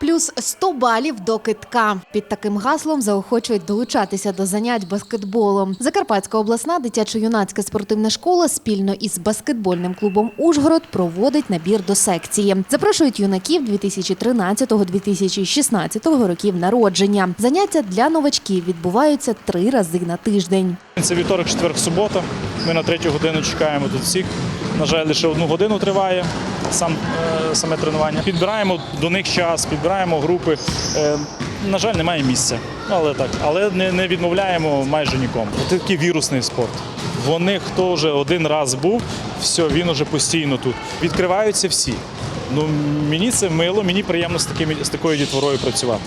Плюс 100 балів до китка. Під таким гаслом заохочують долучатися до занять баскетболом. Закарпатська обласна дитячо-юнацька спортивна школа спільно із баскетбольним клубом Ужгород проводить набір до секції. Запрошують юнаків 2013-2016 років народження. Заняття для новачків відбуваються три рази на тиждень. Це вівторок, четверг, субота. Ми на третю годину чекаємо тут всіх. На жаль, лише одну годину триває сам, е, саме тренування. Підбираємо до них час, підбираємо групи. Е, на жаль, немає місця. Ну, але так, але не, не відмовляємо майже нікому. Це такий вірусний спорт. Вони, хто вже один раз був, все, він уже постійно тут. Відкриваються всі. Ну, мені це мило, мені приємно з, такими, з такою дітворою працювати.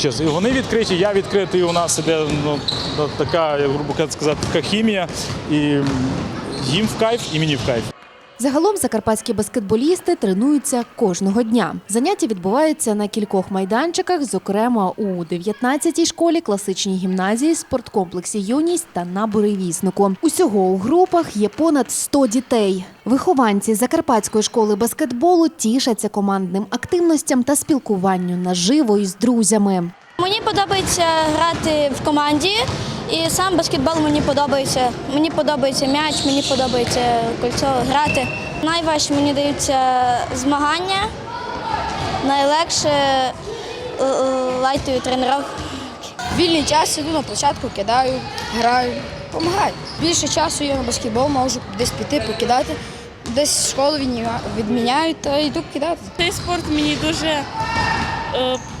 Чесно. І вони відкриті, я відкритий, у нас іде ну, така, грубо сказати, така хімія. І їм в кайф, і мені в кайф. Загалом закарпатські баскетболісти тренуються кожного дня. Заняття відбуваються на кількох майданчиках, зокрема у 19-й школі, класичній гімназії, спорткомплексі Юність та на Буревіснику. Усього у групах є понад 100 дітей. Вихованці Закарпатської школи баскетболу тішаться командним активностям та спілкуванню наживо із друзями. Мені подобається грати в команді, і сам баскетбол мені подобається. Мені подобається м'яч, мені подобається кольцо грати. Найважче мені даються змагання, найлегше е, е, лайтові тренування. Вільний час іду на площадку, кидаю, граю, допомагаю. Більше часу я на баскетбол можу десь піти, покидати, десь школу відміняють та йду кидати. Цей спорт мені дуже е,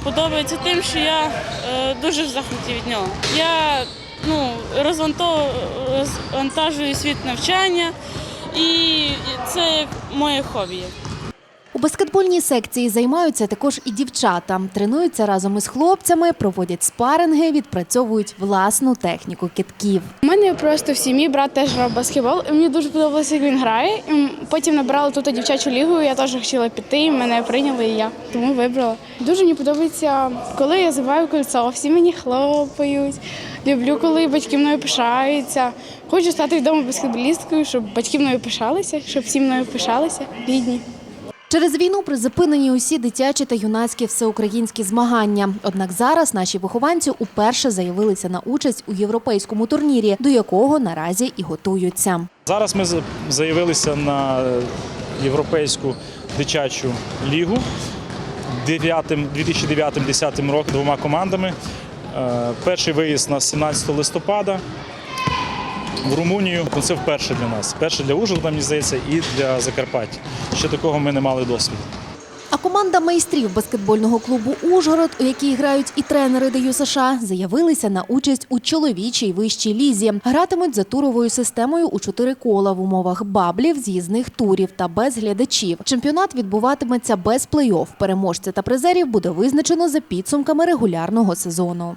подобається тим, що я е, дуже в захваті від нього. Я ну, розвантажую світ навчання, і це моє хобі. У баскетбольній секції займаються також і дівчата. Тренуються разом із хлопцями, проводять спаринги, відпрацьовують власну техніку китків. Мене просто в сім'ї брат теж грав баскетбол, і мені дуже подобалося, як він грає. І потім набрали тут дівчачу лігу, я теж хотіла піти, і мене прийняли, і я тому вибрала. Дуже мені подобається, коли я забиваю кольцо, всі мені хлопають. Люблю, коли батьки мною пишаються. Хочу стати відомою баскетболісткою, щоб батьки мною пишалися, щоб всі мною пишалися, рідні. Через війну призупинені усі дитячі та юнацькі всеукраїнські змагання. Однак зараз наші вихованці уперше заявилися на участь у європейському турнірі, до якого наразі і готуються. Зараз ми за- заявилися на європейську дитячу лігу 2009-2010 роком двома командами. Е, Перший виїзд на 17 листопада в Румунію. Це вперше для нас. Перше для Ужгорода, мені здається, і для Закарпаття. Ще такого ми не мали досвіду. А команда майстрів баскетбольного клубу Ужгород, у якій грають і тренери ДЮ США, заявилися на участь у чоловічій вищій лізі. Гратимуть за туровою системою у чотири кола в умовах баблів, з'їзних турів та без глядачів. Чемпіонат відбуватиметься без плей-офф. Переможця та призерів буде визначено за підсумками регулярного сезону.